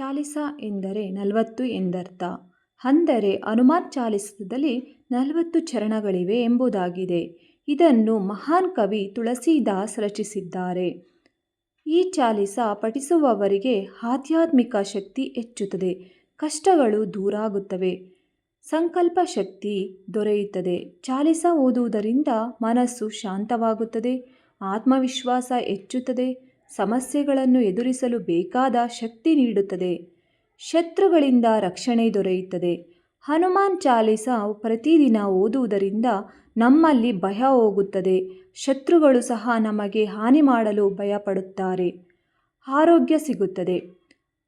ಚಾಲಿಸ ಎಂದರೆ ನಲವತ್ತು ಎಂದರ್ಥ. ಅಂದರೆ ಹನುಮಾನ್ ಚಾಲಿಸದಲ್ಲಿ ನಲವತ್ತು ಚರಣಗಳಿವೆ ಎಂಬುದಾಗಿದೆ. ಇದನ್ನು ಮಹಾನ್ ಕವಿ ತುಳಸಿದಾಸ್ ರಚಿಸಿದ್ದಾರೆ. ಈ ಚಾಲಿಸ ಪಠಿಸುವವರಿಗೆ ಆಧ್ಯಾತ್ಮಿಕ ಶಕ್ತಿ ಹೆಚ್ಚುತ್ತದೆ. ಕಷ್ಟಗಳು ದೂರಾಗುತ್ತವೆ. ಸಂಕಲ್ಪ ಶಕ್ತಿ ದೊರೆಯುತ್ತದೆ. ಚಾಲಿಸ ಓದುವುದರಿಂದ ಮನಸ್ಸು ಶಾಂತವಾಗುತ್ತದೆ. ಆತ್ಮವಿಶ್ವಾಸ ಹೆಚ್ಚುತ್ತದೆ. ಸಮಸ್ಯೆಗಳನ್ನು ಎದುರಿಸಲು ಬೇಕಾದ ಶಕ್ತಿ ನೀಡುತ್ತದೆ. ಶತ್ರುಗಳಿಂದ ರಕ್ಷಣೆ ದೊರೆಯುತ್ತದೆ. ಹನುಮಾನ್ ಚಾಲಿಸ ಪ್ರತಿದಿನ ಓದುವುದರಿಂದ ನಮ್ಮಲ್ಲಿ ಭಯ ಹೋಗುತ್ತದೆ. ಶತ್ರುಗಳು ಸಹ ನಮಗೆ ಹಾನಿ ಮಾಡಲು ಭಯಪಡುತ್ತಾರೆ. ಆರೋಗ್ಯ ಸಿಗುತ್ತದೆ.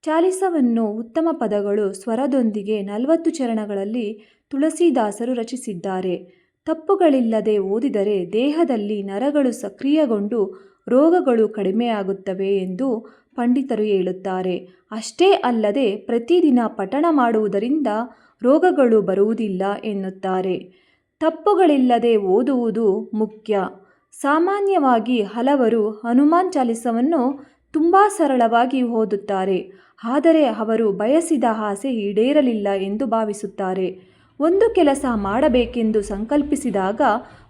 ಚಾಲಿಸವನ್ನು ಉತ್ತಮ ಪದಗಳು ಸ್ವರದೊಂದಿಗೆ ನಲವತ್ತು ಚರಣಗಳಲ್ಲಿ ತುಳಸಿದಾಸರು ರಚಿಸಿದ್ದಾರೆ. ತಪ್ಪುಗಳಿಲ್ಲದೆ ಓದಿದರೆ ದೇಹದಲ್ಲಿ ನರಗಳು ಸಕ್ರಿಯಗೊಂಡು ರೋಗಗಳು ಕಡಿಮೆಯಾಗುತ್ತವೆ ಎಂದು ಪಂಡಿತರು ಹೇಳುತ್ತಾರೆ. ಅಷ್ಟೇ ಅಲ್ಲದೆ ಪ್ರತಿದಿನ ಪಠಣ ಮಾಡುವುದರಿಂದ ರೋಗಗಳು ಬರುವುದಿಲ್ಲ ಎನ್ನುತ್ತಾರೆ. ತಪ್ಪುಗಳಿಲ್ಲದೆ ಓದುವುದು ಮುಖ್ಯ. ಸಾಮಾನ್ಯವಾಗಿ ಹಲವರು ಹನುಮಾನ್ ಚಾಲಿಸವನ್ನು ತುಂಬ ಸರಳವಾಗಿ ಓದುತ್ತಾರೆ. ಆದರೆ ಅವರು ಬಯಸಿದ ಆಸೆ ಈಡೇರಲಿಲ್ಲ ಎಂದು ಭಾವಿಸುತ್ತಾರೆ. ಒಂದು ಕೆಲಸ ಮಾಡಬೇಕೆಂದು ಸಂಕಲ್ಪಿಸಿದಾಗ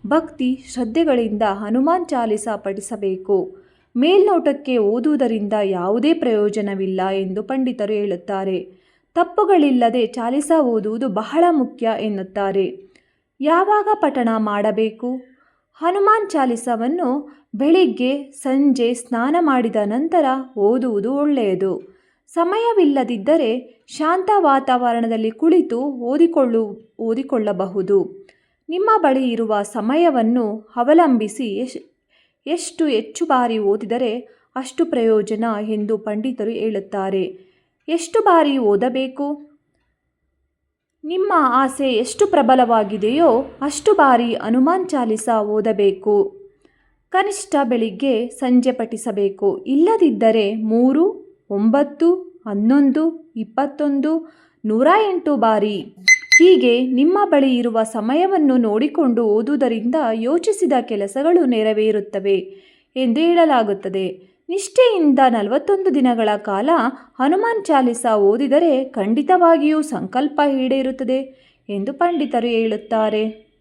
ಭಕ್ತಿ ಶ್ರದ್ಧೆಗಳಿಂದ ಹನುಮಾನ್ ಚಾಲಿಸ ಪಠಿಸಬೇಕು. ಮೇಲ್ನೋಟಕ್ಕೆ ಓದುವುದರಿಂದ ಯಾವುದೇ ಪ್ರಯೋಜನವಿಲ್ಲ ಎಂದು ಪಂಡಿತರು ಹೇಳುತ್ತಾರೆ. ತಪ್ಪುಗಳಿಲ್ಲದೆ ಚಾಲಿಸ ಓದುವುದು ಬಹಳ ಮುಖ್ಯ ಎನ್ನುತ್ತಾರೆ. ಯಾವಾಗ ಪಠಣ ಮಾಡಬೇಕು? ಹನುಮಾನ್ ಚಾಲಿಸವನ್ನು ಬೆಳಿಗ್ಗೆ, ಸಂಜೆ ಸ್ನಾನ ಮಾಡಿದ ನಂತರ ಓದುವುದು ಒಳ್ಳೆಯದು. ಸಮಯವಿಲ್ಲದಿದ್ದರೆ ಶಾಂತ ವಾತಾವರಣದಲ್ಲಿ ಕುಳಿತು ಓದಿಕೊಳ್ಳು, ಓದಿಕೊಳ್ಳಬಹುದು. ನಿಮ್ಮ ಬಳಿ ಇರುವ ಸಮಯವನ್ನು ಅವಲಂಬಿಸಿ ಎಷ್ಟು ಹೆಚ್ಚು ಬಾರಿ ಓದಿದರೆ ಅಷ್ಟು ಪ್ರಯೋಜನ ಎಂದು ಪಂಡಿತರು ಹೇಳುತ್ತಾರೆ. ಎಷ್ಟು ಬಾರಿ ಓದಬೇಕು? ನಿಮ್ಮ ಆಸೆ ಎಷ್ಟು ಪ್ರಬಲವಾಗಿದೆಯೋ ಅಷ್ಟು ಬಾರಿ ಹನುಮಾನ್ ಚಾಲಿಸ ಓದಬೇಕು. ಕನಿಷ್ಠ ಬೆಳಿಗ್ಗೆ ಸಂಜೆ ಪಠಿಸಬೇಕು. ಇಲ್ಲದಿದ್ದರೆ ಮೂರು, ಒಂಬತ್ತು ಹನ್ನೊಂದು, ಇಪ್ಪತ್ತೊಂದು, ನೂರ ಎಂಟು ಬಾರಿ. ಹೀಗೆ ನಿಮ್ಮ ಬಳಿ ಇರುವ ಸಮಯವನ್ನು ನೋಡಿಕೊಂಡು ಓದುವುದರಿಂದ ಯೋಚಿಸಿದ ಕೆಲಸಗಳು ನೆರವೇರುತ್ತವೆ ಎಂದು ಹೇಳಲಾಗುತ್ತದೆ. ನಿಷ್ಠೆಯಿಂದ ನಲವತ್ತೊಂದು ದಿನಗಳ ಕಾಲ ಹನುಮಾನ್ ಚಾಲಿಸ ಓದಿದರೆ ಖಂಡಿತವಾಗಿಯೂ ಸಂಕಲ್ಪ ಈಡೇರುತ್ತದೆ ಎಂದು ಪಂಡಿತರು ಹೇಳುತ್ತಾರೆ.